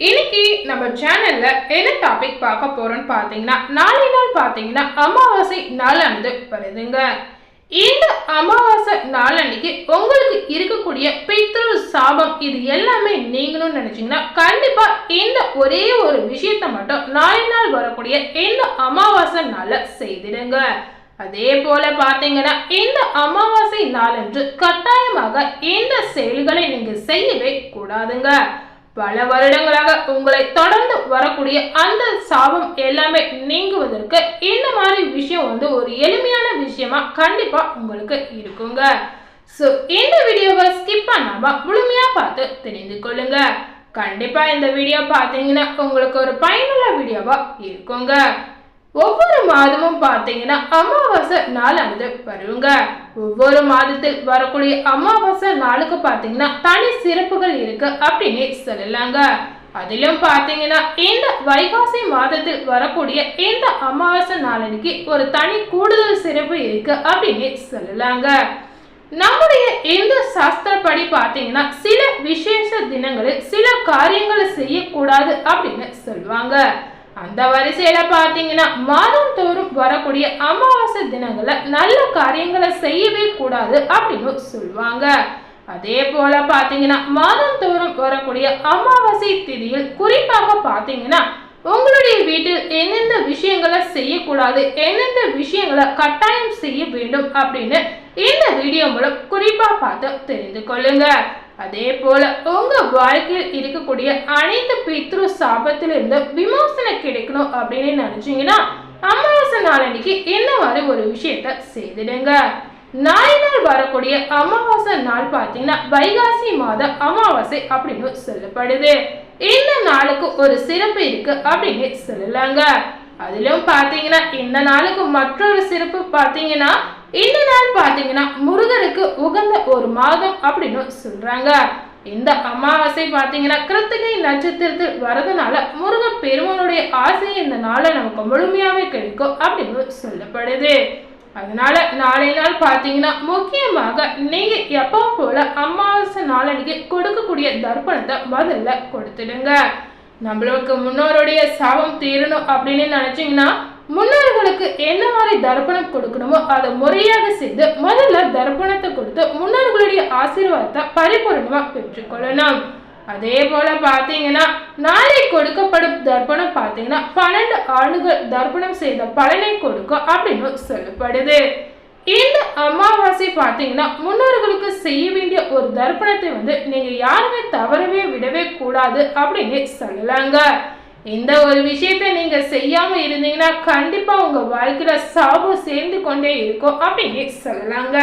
இன்னைக்கு நம்ம சேனல்ல என்ன டாபிக் பார்க்க போறோம்னு பார்த்தீங்கன்னா நாளை நாள் பார்த்தீங்கன்னா அமாவாசை நாளானது வருதுங்க. இந்த அமாவாசை நாளன்னைக்கு உங்களுக்கு இருக்கக்கூடிய பித்ரு சாபம் இது எல்லாமே நீங்களும் நினைச்சீங்கன்னா கண்டிப்பா இந்த ஒரே ஒரு விஷயத்தை மட்டும் நாளை நாள் வரக்கூடிய இந்த அமாவாசை நாள செய்திடுங்க. அதே போல பாத்தீங்கன்னா இந்த அமாவாசை நாளன்று கட்டாயமாக இந்த செயல்களை நீங்க செய்யவே கூடாதுங்க. பல வருடங்களாக உங்களை தொடர்ந்து வரக்கூடிய அந்த சாபம் எல்லாமே நீங்குவதற்கு இந்த மாதிரி விஷயம் வந்து ஒரு எளிமையான விஷயமா கண்டிப்பா உங்களுக்கு இருக்குங்க. ஸோ இந்த வீடியோவை ஸ்கிப் பண்ணாம முழுமையா பார்த்து தெரிந்து கொள்ளுங்க. கண்டிப்பா இந்த வீடியோ பார்த்தீங்கன்னா உங்களுக்கு ஒரு பயனுள்ள வீடியோவா இருக்குங்க. ஒவ்வொரு மாதமும் பார்த்தீங்கன்னா அமாவாசை நாளானது வருங்க. ஒவ்வொரு மாதத்தில் வரக்கூடிய அமாவாசை நாளுக்கு பார்த்தீங்கன்னா தனி சிறப்புகள் இருக்கு அப்படின்னு சொல்லலாங்க. அதிலும் பார்த்தீங்கன்னா இந்த வைகாசி மாதத்தில் வரக்கூடிய இந்த அமாவாசை நாளன்னைக்கு ஒரு தனி கூடுதல் சிறப்பு இருக்கு அப்படின்னு சொல்லலாங்க. நம்முடைய இந்து சாஸ்திரப்படி பார்த்தீங்கன்னா சில விசேஷ தினங்களில் சில காரியங்களை செய்யக்கூடாது அப்படின்னு சொல்லுவாங்க. அந்த வரிசையில பாத்தீங்கன்னா மாதம் தோறும் வரக்கூடிய அமாவாசை தினங்கள்ல நல்ல காரியங்களை செய்யவே கூடாது அப்படின்னு சொல்லுவாங்க. அதே போல பாத்தீங்கன்னா மாதம் தோறும் வரக்கூடிய அமாவாசை திதியில் குறிப்பாக பாத்தீங்கன்னா உங்களுடைய வீட்டில் எந்தெந்த விஷயங்களை செய்யக்கூடாது எந்தெந்த விஷயங்களை கட்டாயம் செய்ய வேண்டும் அப்படின்னு இந்த வீடியோ மூலம் குறிப்பா பார்த்து தெரிந்து கொள்ளுங்க. அதே போல உங்க வாழ்க்கையில் இருக்கக்கூடிய அனைத்து பித்ரு சாபத்திலிருந்து விமோசனம் கிடைக்கணும் அப்படின்னு நினைச்சீங்கன்னா அமாவாசை நாளன்னைக்கு என்ன மாதிரி ஒரு விஷயத்த செய்திடுங்க. நாளை நாள் வரக்கூடிய அமாவாசை நாள் பார்த்தீங்கன்னா வைகாசி மாத அமாவாசை அப்படின்னு சொல்லப்படுது. இந்த நாளுக்கு ஒரு சிறப்பு இருக்கு அப்படின்னு சொல்லலாங்க. அதிலும் பார்த்தீங்கன்னா இந்த நாளுக்கு மற்றொரு சிறப்பு பார்த்தீங்கன்னா இந்த நாள் பார்த்தீங்கன்னா முருகருக்கு உகந்த ஒரு மாதம் அப்படின்னு சொல்றாங்க. இந்த அமாவாசை பார்த்தீங்கன்னா கிருத்திகை நட்சத்திரத்தில் வரதுனால முருக பெருமனுடைய ஆசை இந்த நாளை நமக்கு முழுமையாகவே கிடைக்கும் அப்படின்னு சொல்லப்படுது. அதனால நாளை நாள் பார்த்தீங்கன்னா முக்கியமாக நீங்க எப்பவும் போல அமாவாசை நாளன்னைக்கு கொடுக்கக்கூடிய தர்ப்பணத்தை முதல்ல கொடுத்துடுங்க. நம்மளுக்கு முன்னோருடைய சாபம் தீரணும் அப்படின்னு நினைச்சீங்கன்னா முன்னோர்களுக்கு என்ன மாதிரி தர்ப்பணம் கொடுக்கணுமோ அதை முறையாக செய்து முதல்ல தர்ப்பணத்தை கொடுத்து முன்னோர்களுடைய ஆசீர்வாதத்தை பரிபூர்ணமாக பெற்றுக்கொள்ளணும் அதே போல பார்த்தீங்கன்னா நாளை கொடுக்கப்படும் தர்ப்பணம் பார்த்தீங்கன்னா பன்னெண்டு ஆண்டுகள் தர்ப்பணம் செய்த பலனை கொடுக்கும் அப்படின்னு சொல்லப்படுது. இந்த அமாவாசை பார்த்தீங்கன்னா முன்னோர்களுக்கு செய்ய வேண்டிய ஒரு தர்ப்பணத்தை வந்து நீங்கள் யாருமே தவறவே விடவே கூடாது அப்படின்னு சொல்லலாங்க. இந்த ஒரு விஷயத்தை நீங்க செய்யாம இருந்தீங்கன்னா கண்டிப்பா உங்க வாழ்க்கையில சாபம் சேர்ந்து கொண்டே இருக்கும் அப்படின்னு சொல்லலாங்க.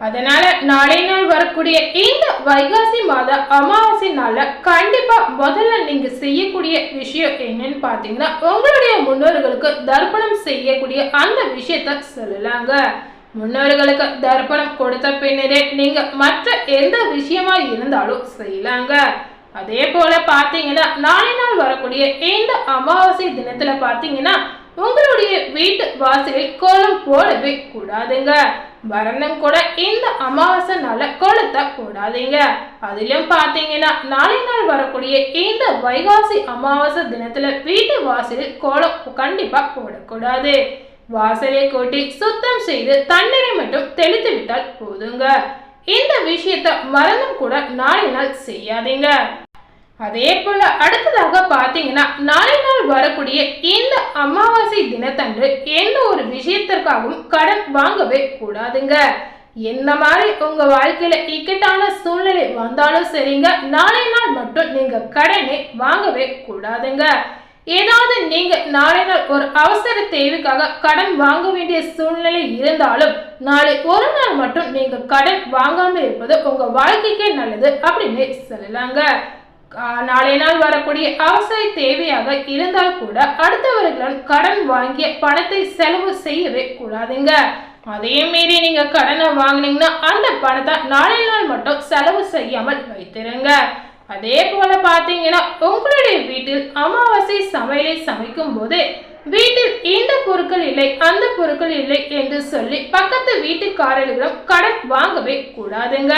அதனால நாளை நாள் வரக்கூடிய இந்த வைகாசி மாத அமாவாசை நாள்ல கண்டிப்பா முதல்ல நீங்க செய்யக்கூடிய விஷயம் என்னன்னு பாத்தீங்கன்னா உங்களுடைய முன்னோர்களுக்கு தர்ப்பணம் செய்யக்கூடிய அந்த விஷயத்த சொல்லலாங்க. முன்னோர்களுக்கு தர்ப்பணம் கொடுத்த பின்னரே நீங்க மற்ற எந்த விஷயமா இருந்தாலும் செய்யலாங்க. அதே போல பார்த்தீங்கன்னா நாளை நாள் வரக்கூடிய இந்த அமாவாசை தினத்துல பார்த்தீங்கன்னா உங்களுடைய வீட்டு வாசலில் கோலம் போடவே கூடாதுங்க. மரணம் கூட இந்த அமாவாசை நாள கோலத்தை போடாதீங்க. அதிலும் பார்த்தீங்கன்னா நாளை நாள் வரக்கூடிய இந்த வைகாசி அமாவாசை தினத்துல வீட்டு வாசலில் கோலம் கண்டிப்பா போடக்கூடாது. வாசலை கூட்டி சுத்தம் செய்து தண்ணீரை மட்டும் தெளித்து விட்டால் போதுங்க. இந்த விஷயத்த மறந்தும் கூட நாளை நாள் செய்யாதீங்க. அதே போல அடுத்ததாக பார்த்தீங்கன்னா நாளை நாள் வரக்கூடிய இந்த அமாவாசை தினத்தன்று எந்த ஒரு விஷயத்திற்காகவும் கடன் வாங்கவே கூடாதுங்க. என்ன மாதிரி உங்க வாழ்க்கையில இக்கட்டான சூழ்நிலை வந்தாலும் சரிங்க நாளை நாள் மட்டும் நீங்க கடனை வாங்கவே கூடாதுங்க. ஏதாவது நீங்க நாளை நாள் ஒரு அவசர தேவைக்காக கடன் வாங்க வேண்டிய சூழ்நிலை இருந்தாலும் நாளை ஒரு நாள் மட்டும் நீங்க கடன் வாங்காம இருப்பது உங்க வாழ்க்கைக்கே நல்லது அப்படின்னு சொல்லலாங்க. நாளை நாள் வரக்கூடிய அவசர தேவையாக இருந்தால் கூட அடுத்தவர்களிடம் கடன் வாங்கிய பணத்தை செலவு செய்யவே கூடாதுங்க. அதே மீறி நீங்க கடனை வாங்கினீங்கன்னா அந்த பணத்தை நாளை நாள் மட்டும் செலவு செய்யாமல் வைத்திருங்க. அதே போல பார்த்தீங்கன்னா உங்களுடைய வீட்டில் அமாவாசை சமையலை சமைக்கும் போது வீட்டில் இந்த பொருட்கள் இல்லை அந்த பொருட்கள் இல்லை என்று சொல்லி பக்கத்து வீட்டுக்காரர்களிடம் கடன் வாங்கவே கூடாதுங்க.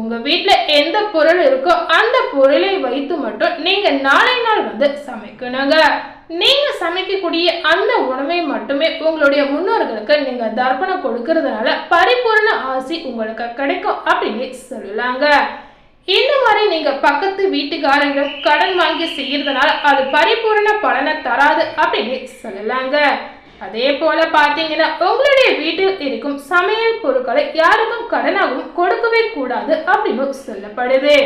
உங்க வீட்டில் எந்த பொருள் இருக்கோ அந்த பொருளை வைத்து மட்டும் நீங்க நாளை நாள் வந்து சமைக்கணுங்க. நீங்க சமைக்கக்கூடிய அந்த உணவை மட்டுமே உங்களுடைய முன்னோர்களுக்கு நீங்க தர்ப்பணம் கொடுக்கறதுனால பரிபூர்ண ஆசி உங்களுக்கு கிடைக்கும் அப்படின்னு சொல்லலாங்க. இந்த மாதிரி நீங்க பக்கத்து வீட்டுக்காரங்க கடன் வாங்கி செய்யறதுனால அது பரிபூர்ண பலனை தராது அப்படின்னு சொல்லலாங்க. அதே போல பாத்தீங்கன்னா உங்களுடைய வீட்டில் இருக்கும் சமையல் பொருட்களை யாருக்கும் கடனாகவும் கொடுக்கவே கூடாது அப்படின்னு சொல்லப்படுது.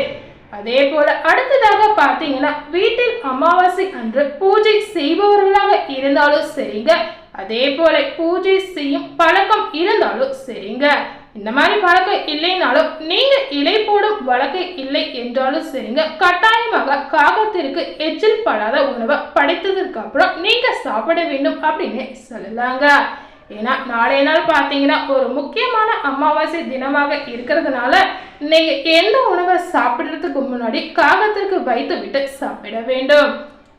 அதே போல அடுத்ததாக பாத்தீங்கன்னா வீட்டில் அமாவாசை அன்று பூஜை செய்பவர்களாக இருந்தாலும் சரிங்க. அதே போல பூஜை செய்யும் பழக்கம் இருந்தாலும் சரிங்க. இந்த மாதிரி பழக்கம் இல்லைனாலும் நீங்க இலை போடும் வழக்கு இல்லை என்றாலும் சரிங்க. கட்டாயமாக காகத்திற்கு எச்சில் படாத உணவை படைத்ததற்கு அப்புறம் நீங்க சாப்பிட வேண்டும் அப்படின்னு சொல்லலாங்க. ஏன்னா நாளைய நாள் பார்த்தீங்கன்னா ஒரு முக்கியமான அமாவாசை தினமாக இருக்கிறதுனால நீங்க எந்த உணவை சாப்பிடுறதுக்கு முன்னாடி காகத்திற்கு வைத்து விட்டு சாப்பிட வேண்டும்.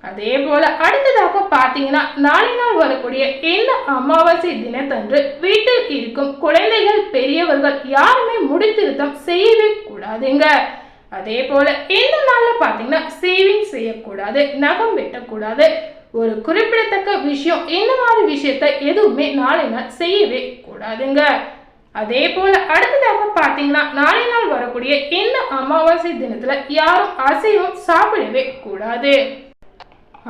அதே போல அடுத்ததாக பார்த்தீங்கன்னா நாளை நாள் வரக்கூடிய இந்த அமாவாசை தினத்தன்று வீட்டில் இருக்கும் குழந்தைகள் பெரியவர்கள் யாருமே முடித்திருத்தம் செய்யவே கூடாதுங்க. அதே போல இந்த நாள்ல பார்த்தீங்கன்னா சேவிங் செய்யக்கூடாது நகம் வெட்டக்கூடாது. ஒரு குறிப்பிடத்தக்க விஷயம் இந்த மாதிரி விஷயத்த எதுவுமே நாளை நாள் செய்யவே கூடாதுங்க. அதே போல அடுத்ததாக பார்த்தீங்கன்னா நாளை நாள் வரக்கூடிய இந்த அமாவாசை தினத்துல யாரும் அசைவம் சாப்பிடவே கூடாது.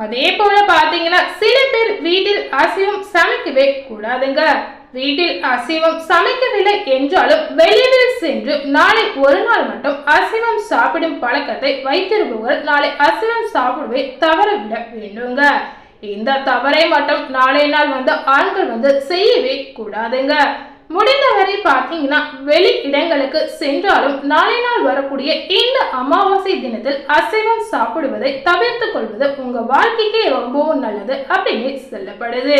அதே போல பாத்தீங்கன்னா சில பேர் வீட்டில் அசைவம் சமைக்கவே கூடாதுங்க. வீட்டில் அசைவம் சமைக்கவில்லை என்றாலும் வெளியில் சென்று நாளை ஒரு நாள் மட்டும் அசைவம் சாப்பிடும் பழக்கத்தை வைத்திருப்பவர்கள் நாளை அசைவம் சாப்பிடுவதை தவறவிட வேண்டுங்க. இந்த தவறை மட்டும் நாளை நாள் வந்து ஆண்கள் வந்து செய்யவே கூடாதுங்க. முடிந்தவரை பார்த்தீங்கன்னா வெளி இடங்களுக்கு சென்றாலும் நாளை நாள் வரக்கூடிய இந்த அமாவாசை தினத்தில் அசைவம் சாப்பிடுவதை தவிர்த்து கொள்வது உங்க வாழ்க்கைக்கு ரொம்பவும் நல்லது அப்படின்னு சொல்லப்படுது.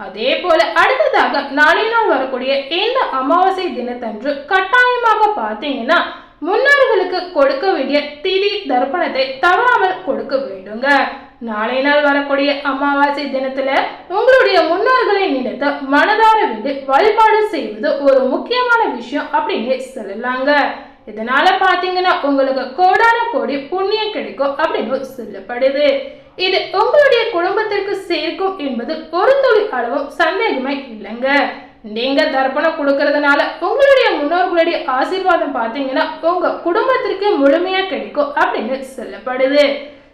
அதே போல அடுத்ததாக நாளை நாள் வரக்கூடிய இந்த அமாவாசை தினத்தன்று கட்டாயமாக பார்த்தீங்கன்னா முன்னோர்களுக்கு கொடுக்க வேண்டிய திதி தர்ப்பணத்தை தவறாமல் கொடுக்க வேண்டுங்க. நாளை நாள் வரக்கூடிய அமாவாசை தினத்துல உங்களுடைய முன்னோர்களை நினைத்து மனதார விட்டு வழிபாடு செய்வது ஒரு முக்கியமான விஷயம் அப்படின்னு சொல்லலாங்க. இதனால பாத்தீங்கன்னா உங்களுக்கு கோடான கோடி புண்ணியம் கிடைக்கும் அப்படின்னு சொல்லப்படுது. இது உங்களுடைய குடும்பத்திற்கு சேர்க்கும் என்பது ஒரு துளி அளவும் சந்தேகமே இல்லைங்க. நீங்க தர்ப்பணம் கொடுக்கறதுனால உங்களுடைய முன்னோர்களுடைய ஆசீர்வாதம் பார்த்தீங்கன்னா உங்க குடும்பத்திற்கு முழுமையா கிடைக்கும் அப்படின்னு சொல்லப்படுது.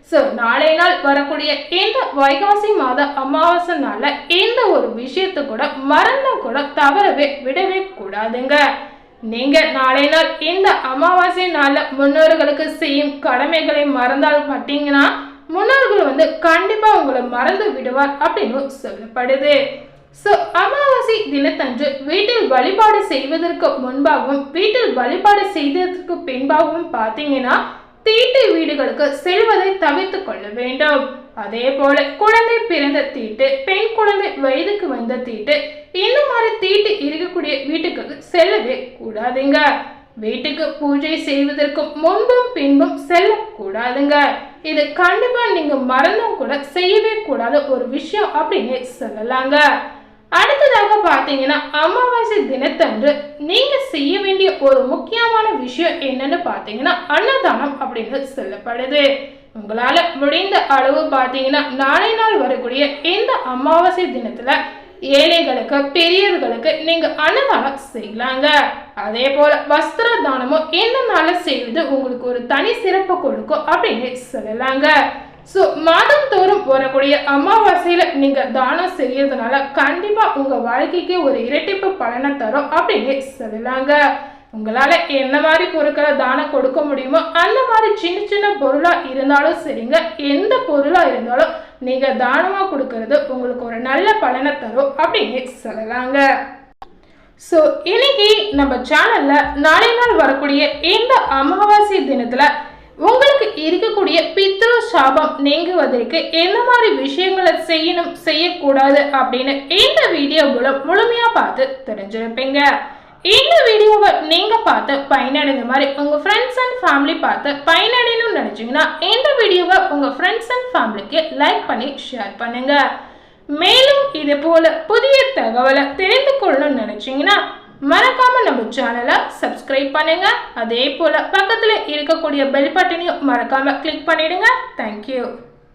ஸோ நாளை நாள் வரக்கூடிய இந்த வைகாசி மாத அமாவாசை நாளில் இந்த ஒரு விஷயத்தை கூட மறந்தும் கூட தவறவே விடவே கூடாதுங்க. நீங்கள் நாளை நாள் இந்த அமாவாசை நாளில் முன்னோர்களுக்கு செய்யும் கடமைகளை மறந்தால் பார்த்தீங்கன்னா முன்னோர்கள் வந்து கண்டிப்பாக உங்களை மறந்து விடுவார் அப்படின்னு சொல்லப்படுது. ஸோ அமாவாசை தினத்தன்று வீட்டில் வழிபாடு செய்வதற்கு முன்பாகவும் வீட்டில் வழிபாடு செய்ததற்கு பின்பாகவும் பார்த்தீங்கன்னா தீட்டு வீடுகளுக்கு செல்வதை தவிர்த்து கொள்ள வேண்டும். அதே போல குழந்தை பிறந்த தீட்டு பெண் குழந்தை வயதுக்கு வந்த தீட்டு இந்த மாதிரி தீட்டு இருக்கக்கூடிய வீட்டுக்கு செல்லவே கூடாதுங்க. வீட்டுக்கு பூஜை செய்வதற்கு முன்பும் பின்பும் செல்லக்கூடாதுங்க. இது கண்டிப்பா நீங்க மறந்தும் கூட செய்யவே கூடாத ஒரு விஷயம் அப்படின்னு சொல்லலாங்க. அடுத்ததாக பார்த்தீங்கன்னா அமாவாசை தினத்தன்று நீங்கள் செய்ய வேண்டிய ஒரு முக்கியமான விஷயம் என்னன்னு பார்த்தீங்கன்னா அன்னதானம் அப்படின்னு சொல்லப்படுது. உங்களால் முடிந்த அளவு பார்த்தீங்கன்னா நாளை நாள் வரக்கூடிய இந்த அமாவாசை தினத்தில் ஏழைகளுக்கு பெரியவர்களுக்கு நீங்க அன்னதானம் செய்யலாங்க. அதே போல வஸ்திர தானமும் இந்த நாளில் செய்வது உங்களுக்கு ஒரு தனி சிறப்பு கொடுக்கும் அப்படின்னு சொல்லலாங்க. ஸோ மாதம் தோறும் வரக்கூடிய அமாவாசையில் நீங்கள் தானம் செய்யறதுனால கண்டிப்பாக உங்கள் வாழ்க்கைக்கு ஒரு இரட்டிப்பு பலனை தரும் அப்படின்னு சொல்லலாங்க. உங்களால் என்ன மாதிரி பொருட்களை தானம் கொடுக்க முடியுமோ அந்த மாதிரி சின்ன சின்ன பொருளாக இருந்தாலும் சரிங்க. எந்த பொருளாக இருந்தாலும் நீங்கள் தானமாக கொடுக்கறது உங்களுக்கு ஒரு நல்ல பலனை தரும் அப்படின்னு சொல்லலாங்க. ஸோ இன்னைக்கு நம்ம சேனலில் நாளை நாள் வரக்கூடிய இந்த அமாவாசை தினத்தில் உங்களுக்கு இருக்கக்கூடிய பித்ரு சாபம் நீங்குவதற்கு என்ன மாதிரி விஷயங்களை செய்யணும் செய்யக்கூடாது அப்படின்னு இந்த வீடியோ மூலம் முழுமையாக பார்த்து தெரிஞ்சிருப்பீங்க. இந்த வீடியோவை நீங்கள் பார்த்து பயனடைந்த மாதிரி உங்கள் ஃப்ரெண்ட்ஸ் அண்ட் ஃபேமிலி பார்த்து பயனடையணும்னு நினச்சிங்கன்னா இந்த வீடியோவை உங்கள் ஃப்ரெண்ட்ஸ் அண்ட் ஃபேமிலிக்கு லைக் பண்ணி ஷேர் பண்ணுங்கள் மேலும் இது போல புதிய தகவலை தெரிந்து கொள்ளணும்னு நினச்சிங்கன்னா மறக்காம நம்ம சேனலை சப்ஸ்கிரைப் பண்ணுங்க. அதே போல பக்கத்தில் இருக்கக்கூடிய பெல் பட்டனையும் மறக்காம கிளிக் பண்ணிடுங்க. தேங்க்யூ